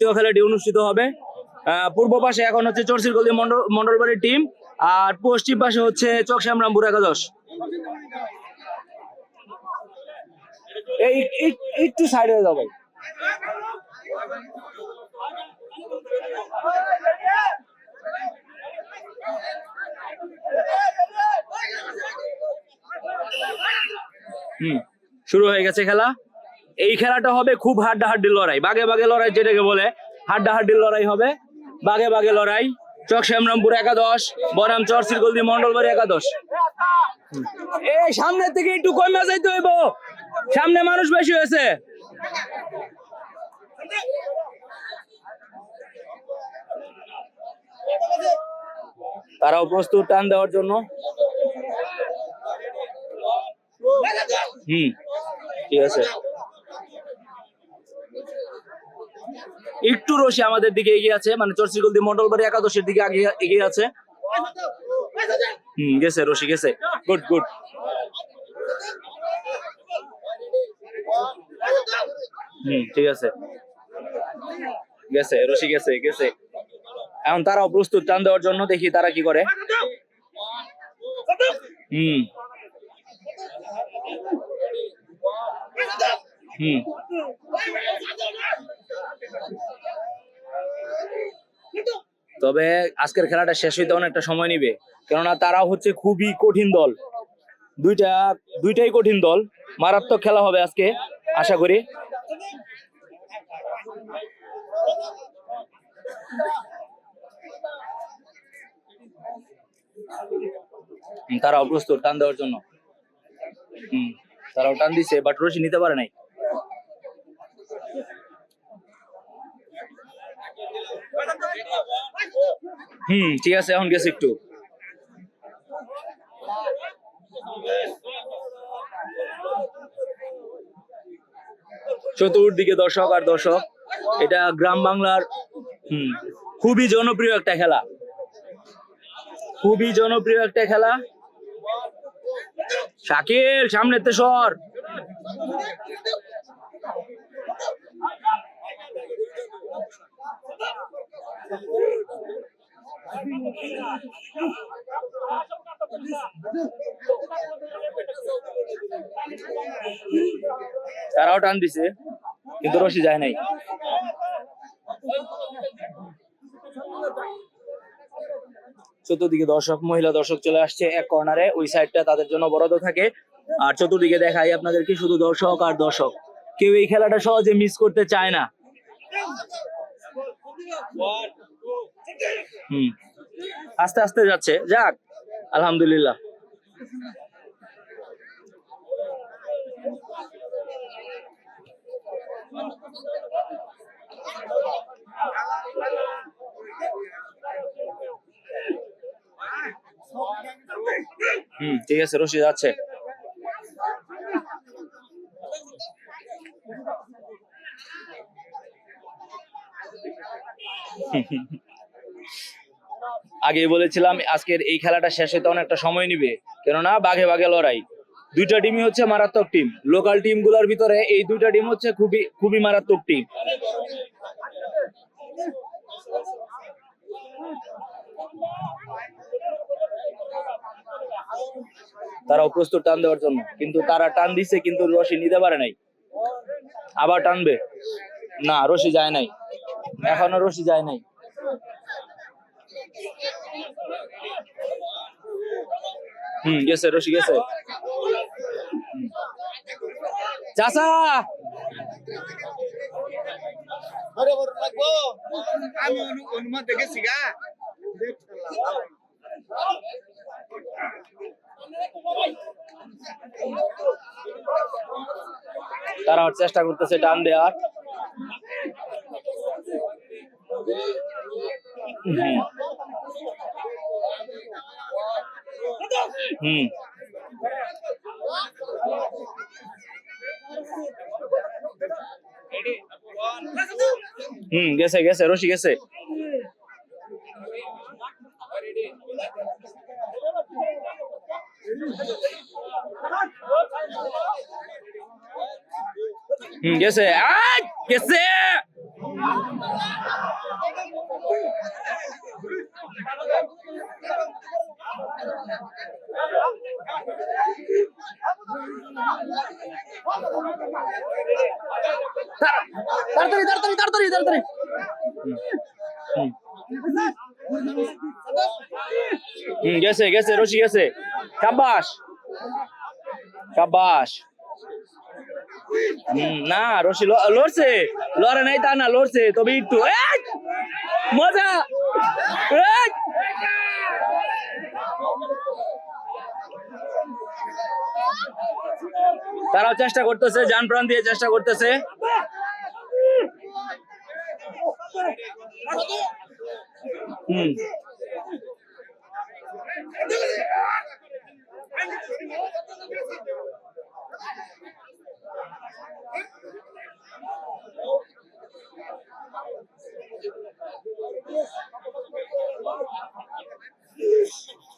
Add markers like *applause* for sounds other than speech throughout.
দ্বিতীয় খেলাটি অনুষ্ঠিত হবে। পূর্ব পাশে এখন হচ্ছে চরসির গলি মন্ডল মন্ডলবাড়ির টিম আর পশ্চিম পাশে হচ্ছে চকশ্যামরামপুর একাদশ এই একটু সাইডে যাও ভাই। হুম, শুরু হয়ে গেছে খেলা। এই খেলাটা হবে খুব হাড্ডাহাড্ডি লড়াই। বাগে বাগে লড়াই যেটাকে বলে হাড্ডাহাড্ডি লড়াই হবে। বাগে বাগে লড়াই। চক শ্যামরামপুর একাদশ, বনাম চরসির গলদি মন্ডলবাড়ি একাদশ। এই, সামনের থেকে একটু কমে যাইতে হইব। সামনে মানুষ বেশি হয়েছে। তারাও প্রস্তুত টান দেওয়ার জন্য। হুম, ঠিক আছে। একটু রশি আমাদের দিকে এগিয়ে আছে মানে চরচিগলদি মন্ডলবাড়ি একাদশের দিকে আগে এগিয়ে আছে। হম, গেছে রশি, গেছে। গুড গুড হুম, ঠিক আছে। গেছে, রশি গেছে গেছে। এখন তারাও প্রস্তুত টান দেওয়ার জন্য, দেখি তারা কি করে। হুম। হুম। তবে আজকের খেলাটা শেষ হইতে অনেকটা সময় নিবে। কেননা তারাও হচ্ছে খুবই কঠিন দল। দুইটা দুইটাই কঠিন দল। মারাত্মক খেলা হবে আজকে আশা করি। হুম, তারাও প্রস্তুত টান দেওয়ার জন্য। হম তারাও টান দিছে বাট রশি নিতে পারে নাই। হুম, ঠিক আছে, এখন গেছে একটু। চতুর্দিকে দর্শক আর দর্শক, এটা গ্রাম বাংলার, হুম, খুবই জনপ্রিয় একটা খেলা। খুবই জনপ্রিয় একটা খেলা। শাকিল সামনেতে সর। তারাও টান দিছে, কিন্তু রশি যায় নাই। চতুর্দিকে দর্শক, মহিলা দর্শক চলে আসছে এক কর্নারে ওই সাইডটা তাদের জন্য বরাদ্দ থাকে। আর চতুর্দিকে দেখাই আপনাদেরকে শুধু দর্শক আর দর্শক। কেউ এই খেলাটা সহজে মিস করতে চায় না। হুম। আস্তে আস্তে যাচ্ছে। যাক আলহামদুলিল্লাহ। হুম ঠিক আছে রশি যাচ্ছে। *laughs* আগেই বলেছিলাম, আজকের এই খেলাটা শেষ হতে অনেকটা সময় নিবে। কেননা, বাঘে বাঘে লড়াই। দুইটা টিমই হচ্ছে মারাত্মক টিম। লোকাল টিমগুলার ভিতরে এই দুইটা টিম হচ্ছে খুবই খুবই মারাত্মক টিম। তারাও প্রস্তুত টান দেওয়ার জন্য। কিন্তু তারা টান দিছে, কিন্তু রশি নিতে পারে নাই। আবার টানবে? না, রশি যায় নাই। এখনও রশি যায় নাই। হুম গেছে রশি গেছে। চাচা! আমি অনু- দেখেছি গা। তারা চেষ্টা করতেছে টান দেওয়ার। হুম। হুম হুম গেছে গেছে রশি গেছে হুম গেছে তাড়াতাড়ি তাড়াতাড়ি তাড়াতাড়ি হুম, গেছে গেছে, রশি গেছে। না, রশি লড়ছে। লড়ে নাই তা না, লড়ছে, তবে একটু। মজা! তারাও চেষ্টা করতেছে যান প্রাণ দিয়ে চেষ্টা করতেছে।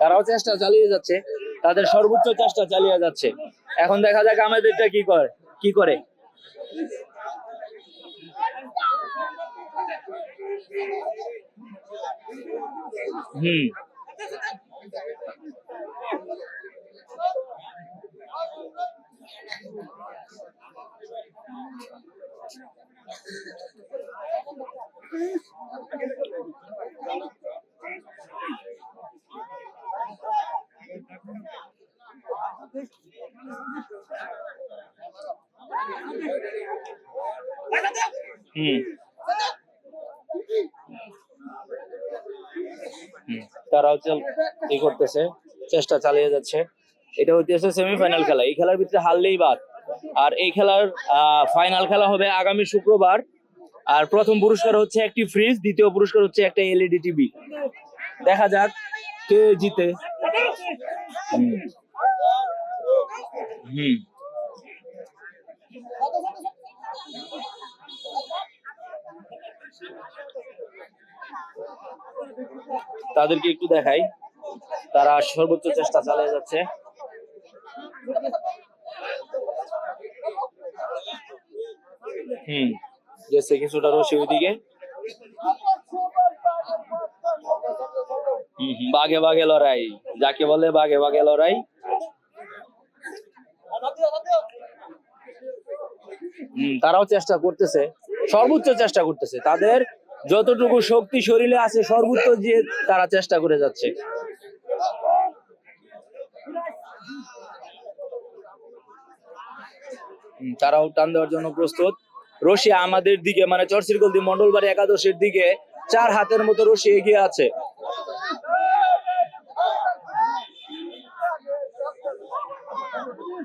তারাও চেষ্টা চালিয়ে যাচ্ছে, তাদের সর্বোচ্চ চেষ্টা চালিয়ে যাচ্ছে। এখন দেখা যাক আমাদেরটা কি করে কি করে। হুম হুম তারাও চল ই করতেছে, চেষ্টা চালিয়ে যাচ্ছে। এটা হচ্ছে সেমিফাইনাল খেলা। এই খেলার ভিতরে হারলেই বাদ। আর এই খেলার ফাইনাল খেলা হবে আগামী শুক্রবার। আর প্রথম পুরস্কার হচ্ছে একটি ফ্রিজ দ্বিতীয় পুরস্কার হচ্ছে একটা এলইডি টিভি দেখা যাক কে জিতে। হুম। তাদেরকে একটু দেখাই। তারা সর্বোচ্চ চেষ্টা চালিয়ে যাচ্ছে। হুম গেছে কিছুটা রশি ওইদিকে। বাঘে বাঘে লড়াই। যাকে বলে বাঘে বাঘে লড়াই। হুম, তারাও চেষ্টা করতেছে। সর্বোচ্চ চেষ্টা করতেছে। তাদের যতটুকু শক্তি শরীরে আছে, সর্বোচ্চ দিয়ে তারা চেষ্টা করে যাচ্ছে। তারাও টান দেওয়ার জন্য প্রস্তুত। রশি আমাদের দিকে মানে চরচিরকল দি মন্ডলবাড়ি একাদশের দিকে, চার হাতের মতো রশি এগিয়ে আছে।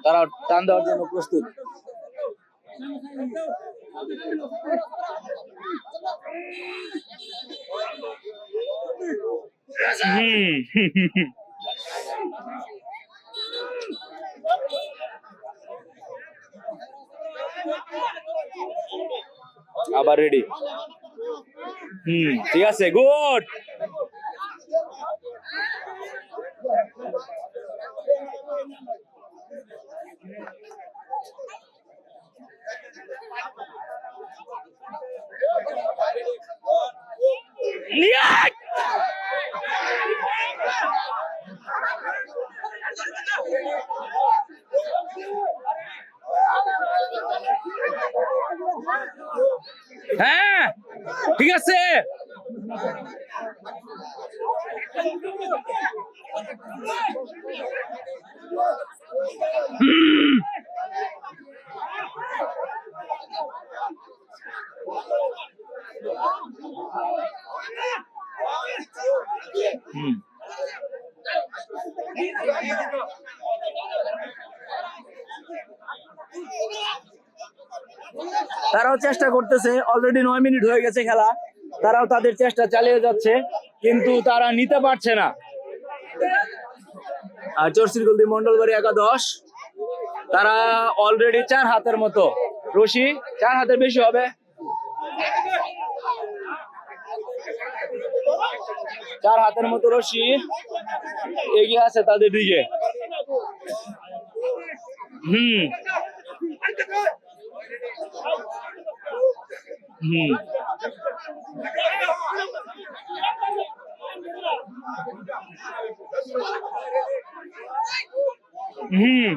তারা টান দেওয়ার জন্য প্রস্তুত। আবার রেডি হুম ঠিক আছে গুড নিয়ে হ্যাঁ ঠিক আছে হুম। হুম তারাও চেষ্টা করতেছে। অলরেডি নয় মিনিট হয়ে গেছে খেলা। তারাও তাদের চেষ্টা চালিয়ে যাচ্ছে, কিন্তু তারা নিতে পারছে না। আর চরসিরগলদি মন্ডলবাড়ি একাদশ। তারা অলরেডি চার হাতের মতো। রশি, চার হাতের বেশি হবে। চার হাতের মতো রশি। এগিয়ে আছে তাদের দিকে। হুম। হুম। হুম।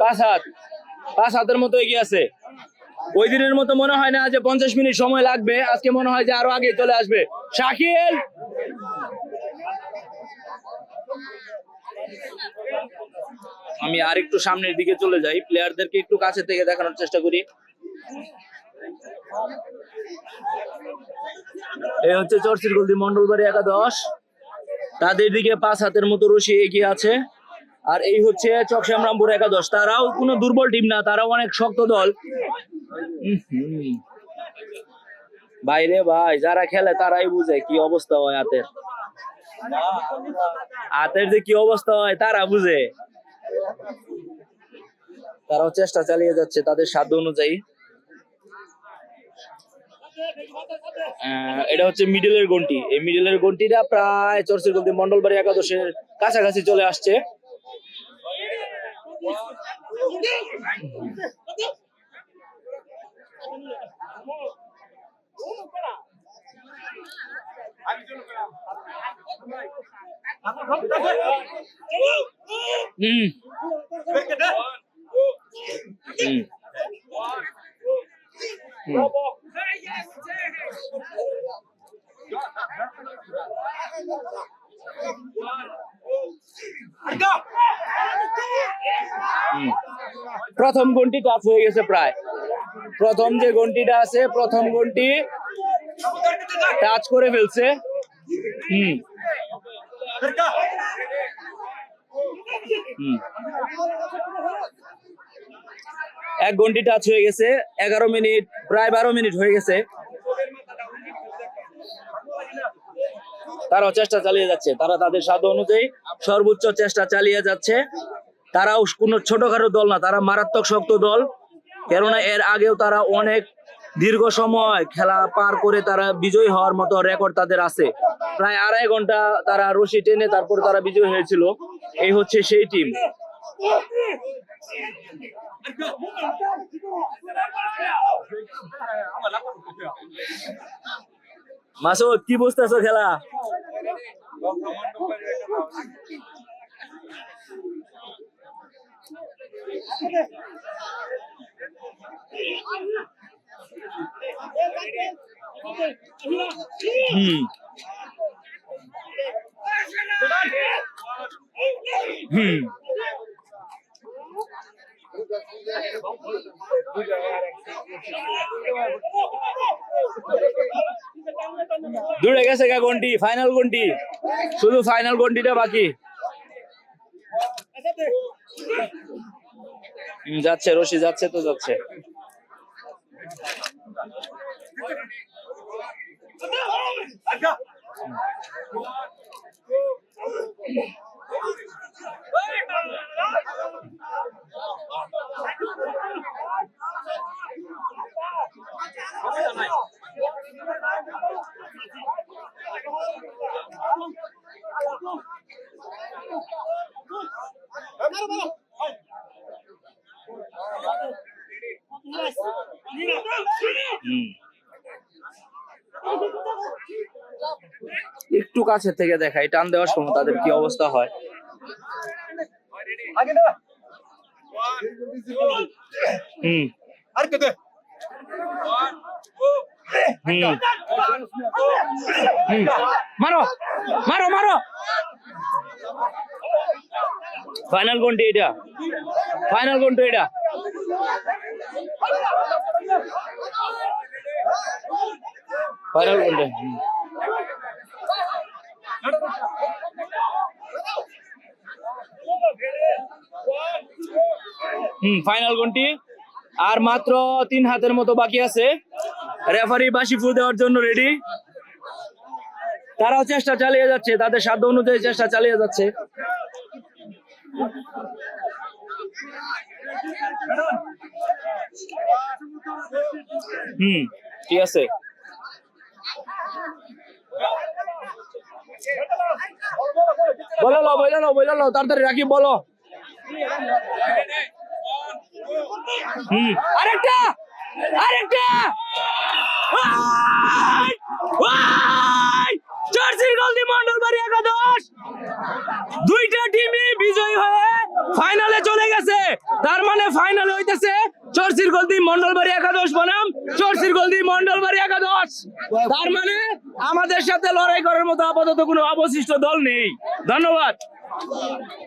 পাঁচ হাত। পাঁচ হাতের মতো এগিয়ে আছে। ওই দিনের মতো মনে হয় না যে পঞ্চাশ মিনিট সময় লাগবে। আজকে মনে হয় যে আরও আগে চলে আসবে। শাকিল! আমি আর একটু সামনের দিকে চলে যাই। প্লেয়ারদেরকে একটু কাছে থেকে দেখানোর চেষ্টা করি। এই হচ্ছে চর্চির গলদি মন্ডলবাড়ি একাদশ। তাদের দিকে পাঁচ হাতের মতো রশি এগিয়ে আছে। আর এই হচ্ছে চকশ্যামরামপুর একাদশ। তারাও কোনো দুর্বল টিম না, তারাও অনেক শক্ত দল। বাইরে ভাই, যারা খেলে তারাই বুঝে কি অবস্থা হয় হাতের। হাতের যে কি অবস্থা হয় তারা বুঝে। তারাও চেষ্টা চালিয়ে যাচ্ছে তাদের সাধ্য অনুযায়ী। এটা হচ্ছে মিডলের গন্টি। এই মিডলের গন্টিটা প্রায় চর্চের গন্টি মন্ডলবাড়ি একাদশের কাছাকাছি চলে আসছে। হুম। হুম। প্রথম গন্টি টাচ হয়ে গেছে প্রায়। প্রথম যে গন্টিটা আছে, প্রথম গন্টি টাচ করে ফেলছে। হুম। এক ঘন্টি টাচ হয়ে গেছে, এগারো মিনিট প্রায় বারো মিনিট হয়ে গেছে। তারাও চেষ্টা চালিয়ে যাচ্ছে। তারা তাদের সাধ্য অনুযায়ী সর্বোচ্চ চেষ্টা চালিয়ে যাচ্ছে। তারাও কোনো ছোটখাটো দল না, তারা মারাত্মক শক্ত দল। কেননা এর আগেও তারা অনেক দীর্ঘ সময় খেলা পার করে তারা বিজয়ী হওয়ার মতো রেকর্ড তাদের আছে। প্রায় আড়াই ঘণ্টা তারা রশি টেনে তারপর তারা বিজয়ী হয়েছিল। এই হচ্ছে সেই টিম। মাসুদ কি বুঝতেছো খেলা? হুম। হুম। দূরে গেছে গা গন্টি ফাইনাল গন্টি শুধু ফাইনাল গন্টিটা বাকি যাচ্ছে, রশি যাচ্ছে তো যাচ্ছে হুম। একটু কাছে থেকে দেখাই টান দেওয়ার সময় তাদের কি অবস্থা হয়? হুম আর কেটে হুম হুম। মারো মারো মারো ফাইনাল কোনটি এটা ফাইনাল কোনটি এটা ফাইনাল কোনটি হুম। ফাইনাল কোনটি? আর মাত্র তিন হাতের মতো বাকি আছে। রেফারি বাসি ফু দেওয়ার জন্য রেডি তারাও চেষ্টা চালিয়ে যাচ্ছে, তাদের সাধ্য অনুযায়ী চেষ্টা চালিয়ে যাচ্ছে। হুম, ঠিক আছে। বলো লো বলে লো তাড়াতাড়ি রাখি বলো। আরেকটা! আরেকটা! একাদশ! দুইটা বিজয়ী হয়ে ফাইনালে চলে গেছে। তার মানে ফাইনালে হইতেছে গলদি একাদশ বনাম। গলদি একাদশ। তার মানে আমাদের সাথে লড়াই করার মতো আপাতত কোনো অবশিষ্ট দল নেই। ধন্যবাদ।